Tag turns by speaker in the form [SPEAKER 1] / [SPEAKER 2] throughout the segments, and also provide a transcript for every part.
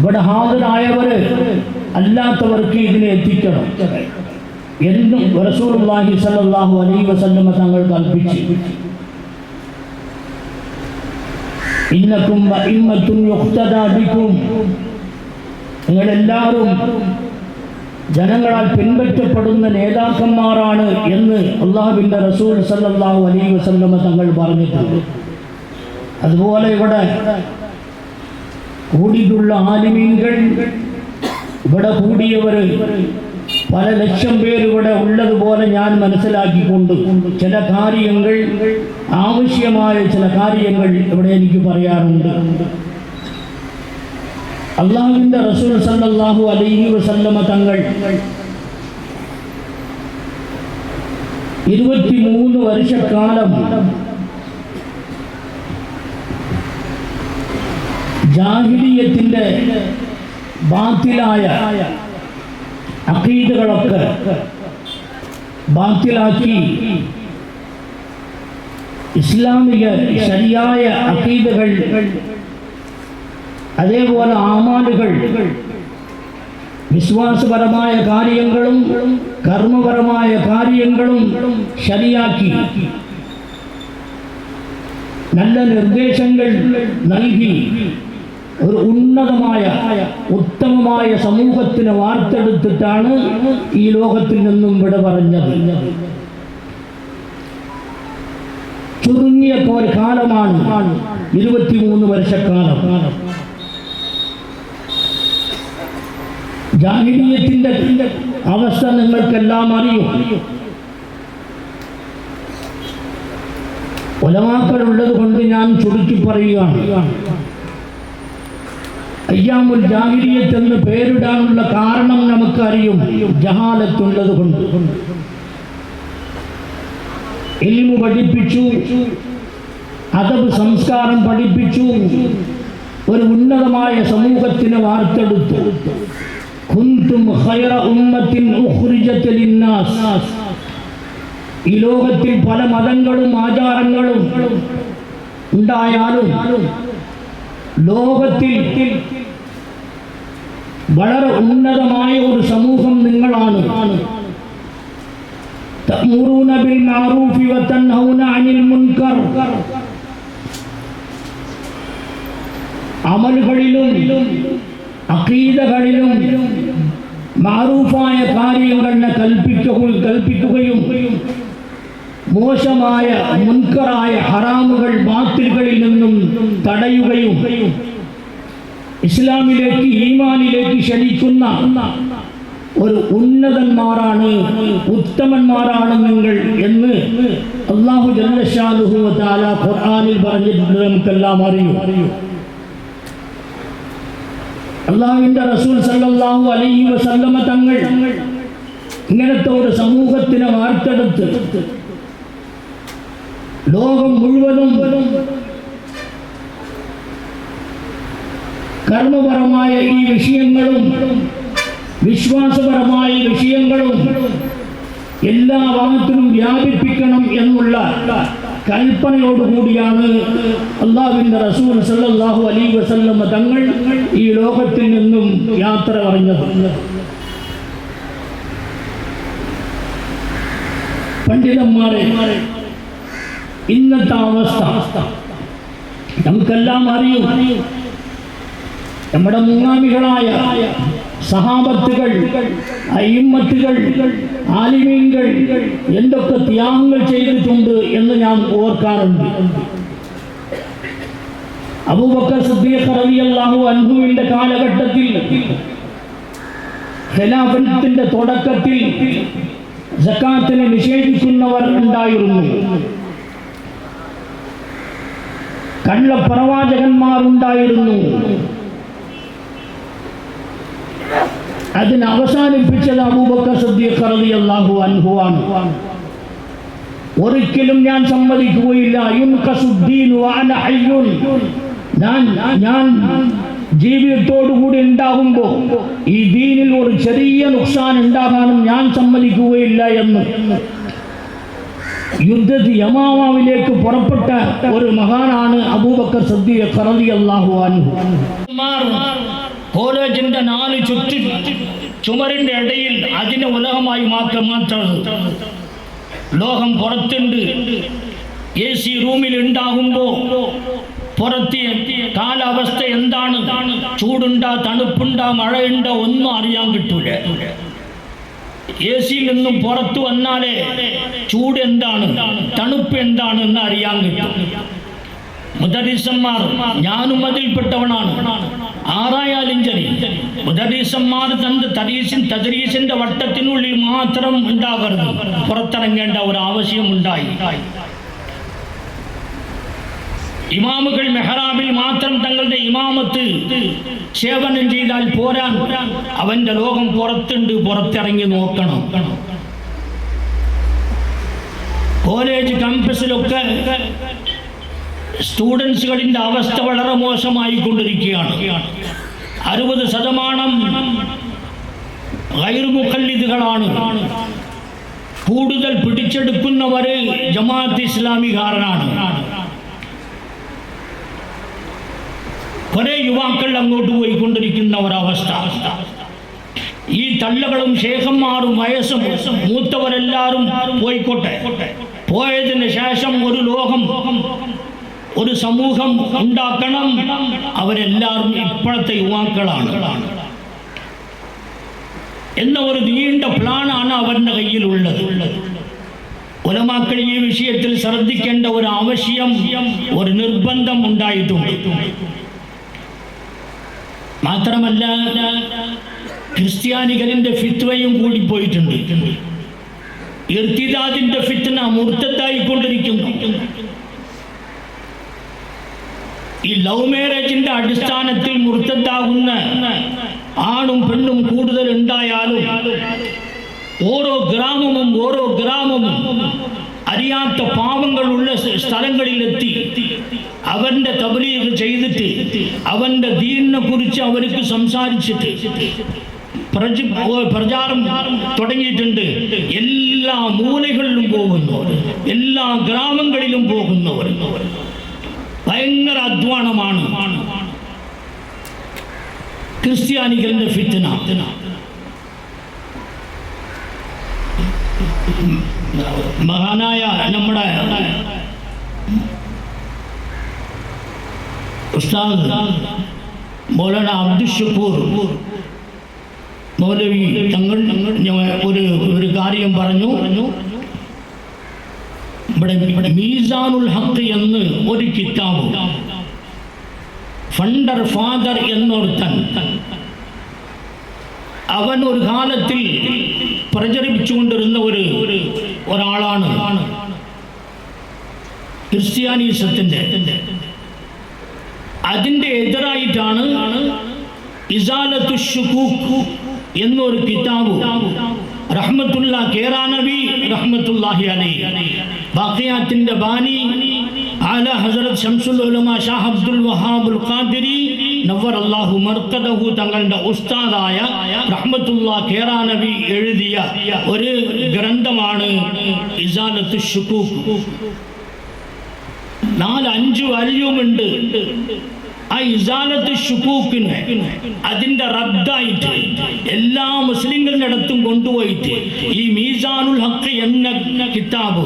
[SPEAKER 1] ഇവിടെ ഹാജരായവര് അല്ലാത്തവർക്ക് ഇതിനെ എത്തിക്കണം. എന്നും റസൂലുള്ളാഹി സ്വല്ലല്ലാഹു അലൈ വസല്ലമ തങ്ങൾ കൽപ്പിച്ചു. ഇന്നക്കും ഇമ്മത്തും യുക്തദാപിക്കും നിങ്ങളെല്ലാവരും ജനങ്ങളാൽ പിൻപറ്റപ്പെടുന്ന നേതാക്കന്മാരാണ് എന്ന് അള്ളാഹുബിന്റെ റസൂൽ സല്ലാഹു അലൈ വസല്ലമ തങ്ങൾ പറഞ്ഞിട്ടുണ്ട്. അതുപോലെ ഇവിടെ കൂടിയിട്ടുള്ള ആലിമീൻകൾ ഇവിടെ കൂടിയവർ പല ലക്ഷം പേരിവിടെ ഉള്ളതുപോലെ ഞാൻ മനസ്സിലാക്കിക്കൊണ്ട് ചില കാര്യങ്ങൾ ആവശ്യമായ ചില കാര്യങ്ങൾ ഇവിടെ എനിക്ക് പറയാറുണ്ട്. അള്ളാഹുവിന്റെ റസൂൽ സല്ലാഹു അലൈഹി വസല്ലമ തങ്ങൾ ഇരുപത്തിമൂന്ന് വർഷക്കാലം ജാഹിലിയത്തിൻ്റെ ബാത്തിലായ അഖീദുകളൊക്കെ ബാത്തിലാക്കി ഇസ്ലാമിക ശരിയായ അഖീദകൾ അതേപോലെ ആമാലുകൾ വിശ്വാസപരമായ കാര്യങ്ങളും കർമ്മപരമായ കാര്യങ്ങളും ശരിയാക്കി നല്ല നിർദ്ദേശങ്ങൾ നൽകി ഒരു ഉന്നതമായ ഉത്തമമായ സമൂഹത്തിന് വാർത്തെടുത്തിട്ടാണ് ഈ ലോകത്തിൽ നിന്നും വിട പറഞ്ഞത്. ചുരുങ്ങിയ പോലെ കാലമാണ് ഇരുപത്തിമൂന്ന് വർഷക്കാലം. ജാഹിരീയത്തിന്റെ അവസ്ഥ നിങ്ങൾക്കെല്ലാം അറിയും. ഒലമാക്കളുള്ളത് കൊണ്ട് ഞാൻ ചുരുക്കി പറയുകയാണ്. അയ്യാമുൽ ജാഹിരിയത്ത് എന്ന് പേരിടാനുള്ള കാരണം നമുക്കറിയും. ജഹാലത്തുള്ളത് കൊണ്ട്. എലിമു പഠിപ്പിച്ചു. അതബ് സംസ്കാരം പഠിപ്പിച്ചു. ഒരു ഉന്നതമായ സമൂഹത്തിന് വാർത്തെടുത്തു. ഉമ്മത്തിൻ ഈ ലോകത്തിൽ പല മതങ്ങളും ആചാരങ്ങളും ഉണ്ടായാലും ലോകത്തിൽ വളരെ ഉന്നതമായ ഒരു സമൂഹം നിങ്ങളാണ്. അമലുകളിലും അഖീദകളിലും മാറൂഫായ കാര്യങ്ങളെ കൽപ്പിക്കുകയും കൽപ്പിക്കുകയും മോശമായ മുൻകറായ ഹറാമുകൾ ബാത്തിലുകളിൽ നിന്നും തടയുകയും ഇസ്ലാമിലേക്ക് ഈ ക്ഷണിക്കുന്ന ഒരു ഉന്നതന്മാരാണ് ഉത്തമന്മാരാണ് നിങ്ങൾ എന്ന് അള്ളാഹു ഖുർആനിൽ പറഞ്ഞിട്ടുണ്ട് നമുക്കെല്ലാം അറിയൂ. അള്ളാഹുവിന്റെ റസൂൽ സല്ലാഹു അലൈഹി വസല്ലമ തങ്ങൾ ഇങ്ങനത്തെ ഒരു സമൂഹത്തിനെ വാർത്തെടുത്ത് ലോകം മുഴുവനും കർമ്മപരമായ ഈ വിഷയങ്ങളും വിശ്വാസപരമായ വിഷയങ്ങളും എല്ലാ ഭാഗത്തിലും വ്യാപിപ്പിക്കണം എന്നുള്ള കൽപ്പനയോടുകൂടിയാണ് അള്ളാഹുവിന്റെ റസൂൽ സല്ലാഹു അലൈഹി വസല്ലമ്മ തങ്ങൾ ഈ ലോകത്തിൽ നിന്നും യാത്ര പറഞ്ഞത് പണ്ഡിതന്മാരെ ഇന്നത്തെ അവസ്ഥ. നമുക്കെല്ലാം അറിയും. നമ്മുടെ മുങ്ങാമികളായ സഹാബത്തുകൾ അയിമത്തുകൾ ആലിമീങ്ങൾ എന്തൊക്കെ ത്യാഗങ്ങൾ ചെയ്തിട്ടുണ്ട് എന്ന് ഞാൻ ഓർക്കാറുണ്ട്. അബൂബക്കർ സിദ്ദീഖ് റളിയല്ലാഹു അൻഹുവിന്റെ കാലഘട്ടത്തിൽ ഖിലാഫത്തിന്റെ തുടക്കത്തിൽ സക്കാത്തിനെ നിഷേധിക്കുന്നവർ ഉണ്ടായിരുന്നു. കള്ളപ്രവാചകന്മാർ ഉണ്ടായിരുന്നു. അതിന് അവസാനിപ്പിച്ചത് അബൂബക്കർ സിദ്ദീഖ് റളിയല്ലാഹു അൻഹു ആണ്. ഒരിക്കലും ഞാൻ സമ്മതിക്കുകയില്ല. ഞാൻ ഞാൻ ജീവിതത്തോടുകൂടി ഉണ്ടാകുമ്പോൾ ഈ ദീനിൽ ഒരു ചെറിയ നുക്സാൻ ഉണ്ടാകാനും ഞാൻ സമ്മതിക്കുകയില്ല എന്ന്. യുദ്ധത്തിൽ യമാമാവിലേക്ക് പുറപ്പെട്ട ഒരു മഹാനാണ് അബൂബക്കർ അൻഹു. കോളേജിന്റെ നാല് ചുറ്റി ചുമരിന്റെ ഇടയിൽ അതിനെ ഉലകമായി മാത്രം മാറ്റുന്നത്. ലോകം പുറത്തുണ്ട്. എ സി റൂമിൽ ഉണ്ടാകുമ്പോ പുറത്ത് കാലാവസ്ഥ എന്താണ്? ചൂടുണ്ടാ തണുപ്പുണ്ടാ മഴയുണ്ടോ ഒന്നും അറിയാൻ കിട്ടൂല. എ സിയിൽ നിന്നും പുറത്തു വന്നാലേ ചൂട് എന്താണ്? തണുപ്പ് എന്താണ് എന്ന് അറിയാൻ കിട്ടും. മുദരീസന്മാർ ഞാനും അതിൽപ്പെട്ടവനാണ് ആറായാലും ശരി. മുദരീസന്മാർ തന്റെ തരീസിൻ തദരീസിന്റെ വട്ടത്തിനുള്ളിൽ മാത്രം ഉണ്ടാകരുത്. പുറത്തിറങ്ങേണ്ട ഒരു ആവശ്യം ഉണ്ടായി ഇമാമുകൾ മെഹ്റാബിൽ മാത്രം തങ്ങളുടെ ഇമാമത്ത് സേവനം ചെയ്താൽ പോരാൻ അവന്റെ ലോകം പുറത്തുണ്ട് പുറത്തിറങ്ങി നോക്കണം. കോളേജ് ക്യാമ്പസിലൊക്കെ സ്റ്റുഡൻസുകളിന്റെ അവസ്ഥ വളരെ മോശമായി കൊണ്ടിരിക്കുകയാണ് അറുപത് ശതമാനം ഗൈർമുഖല്ലിദുകളാണ് കൂടുതൽ പിടിച്ചെടുക്കുന്നവര് ജമാഅത്ത് ഇസ്ലാമികാരനാണ്. കുറെ യുവാക്കൾ അങ്ങോട്ട് പോയിക്കൊണ്ടിരിക്കുന്ന ഒരവസ്ഥ. ഈ തള്ളകളും ശേഖന്മാരും വയസ്സും മൂത്തവരെല്ലാരും പോയിക്കോട്ടെ. പോയതിന് ശേഷം ഒരു ലോകം ഒരു സമൂഹം ഉണ്ടാക്കണം. അവരെല്ലാവരും ഇപ്പോഴത്തെ യുവാക്കളാണ്. എന്ന ഒരു നീണ്ട പ്ലാനാണ് അവരുടെ കയ്യിലുള്ളത്. ഉലമാക്കൾ ഈ വിഷയത്തിൽ ശ്രദ്ധിക്കേണ്ട ഒരു ആവശ്യം ഒരു നിർബന്ധം ഉണ്ടായിട്ടുണ്ട്. മാത്രമല്ല ക്രിസ്ത്യാനികളിന്റെ ഫിത്വയും കൂടി പോയിട്ടുണ്ട്. ഇർത്തിദാദിന്റെ ഫിത്ന മൂർത്തത്തായിക്കൊണ്ടിരിക്കുന്നു ഈ ലവ് മാരേജിന്റെ അടിസ്ഥാനത്തിൽ മുർത്തത്താകുന്ന ആണും പെണ്ണും കൂടുതൽ ഉണ്ടായാലും ഓരോ ഗ്രാമവും ഓരോ ഗ്രാമവും അറിയാത്ത പാവങ്ങളുള്ള സ്ഥലങ്ങളിലെത്തി. അവന്റെ തബലീഗ് ചെയ്തിട്ട് അവന്റെ ദീനിനെ കുറിച്ച് അവർക്ക് സംസാരിച്ചിട്ട് പ്രചാരം തുടങ്ങിയിട്ടുണ്ട്. എല്ലാ മൂലകളിലും പോകുന്നവർ എല്ലാ ഗ്രാമങ്ങളിലും പോകുന്നവർ ഭയങ്കര അധ്വാനമാണ്. ക്രിസ്ത്യാനികളുടെ ഫിത്തന മഹാനായ നമ്മുടെ ഉസ്താദ് മൗലാന അബ്ദുൽ ഷക്കൂർ മൗലവി തങ്ങൾ ഒരു ഒരു കാര്യം പറഞ്ഞു. ഇവിടെ മീസാനുൽ ഹക്ക് എന്ന് ഒരു കിതാബ്. ഫണ്ടർ ഫാദർ എന്നൊരുത്തൻ അവൻ ഒരു കാലത്തിൽ പ്രചരിപ്പിച്ചുകൊണ്ടിരുന്ന ഒരു ഒരാളാണ്. ക്രിസ്ത്യാനിസത്തിന്റെ. അതിന്റെ എതിരായിട്ടാണ് ഇസാലത്തു ഷുക്കൂക്ക് എന്നൊരു കിതാബ്. റഹ്മത്തുള്ള കേറാനബി റഹ്മത്തുല്ലാഹി അലി ബാക്കിയാത്തിന്റെ ബാനി ആല ഹസരത് ഷംസുൽ ഉലമ ഷാഹ് അബ്ദുൽ വഹാബുൽ ഖാദിരി നവർ അല്ലാഹു മർക്കദഹു തങ്ങളുടെ ഉസ്താദായ റഹ്മത്തുള്ള കേറാനബി എഴുതിയ ഒരു ഗ്രന്ഥമാണ് ഇസാലത്ത് ഷുക്കൂക്ക് നാല് അഞ്ച് വരിയുമുണ്ട് ആ ഇസാലത്ത് ഷുക്കൂക്കിന് അതിന്റെ റദ്ദായിട്ട് എല്ലാ മുസ്ലിങ്ങളുടെ അടുത്തും കൊണ്ടുപോയിട്ട് ഈ മീസാനുൽ ഹക്ക് എന്ന കിതാബ്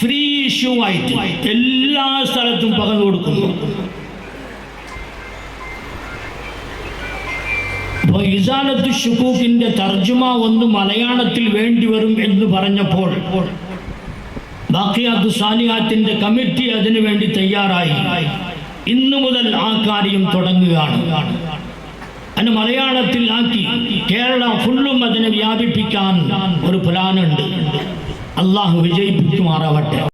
[SPEAKER 1] ഫ്രീ ഇഷ്യൂ ആയിട്ട് എല്ലാ സ്ഥലത്തും പകർന്നു കൊടുക്കുന്നു. അപ്പോൾ ഇസാലത്ത് ഷുക്കൂക്കിന്റെ തർജുമ ഒന്ന് മലയാളത്തിൽ വേണ്ടി വരും എന്ന് പറഞ്ഞപ്പോൾ ബാക്കിയാത്ത് സാലിഹാത്തിന്റെ കമ്മിറ്റി അതിനു വേണ്ടി തയ്യാറായി. ഇന്നു മുതൽ ആ കാര്യം തുടങ്ങുകയാണ്. അതിന് മലയാളത്തിൽ ആക്കി കേരള ഫുള്ളും അതിനെ വ്യാപിപ്പിക്കാൻ ഒരു പ്ലാനുണ്ട്. അള്ളാഹു വിജയിപ്പിക്കുമാറാവട്ടെ.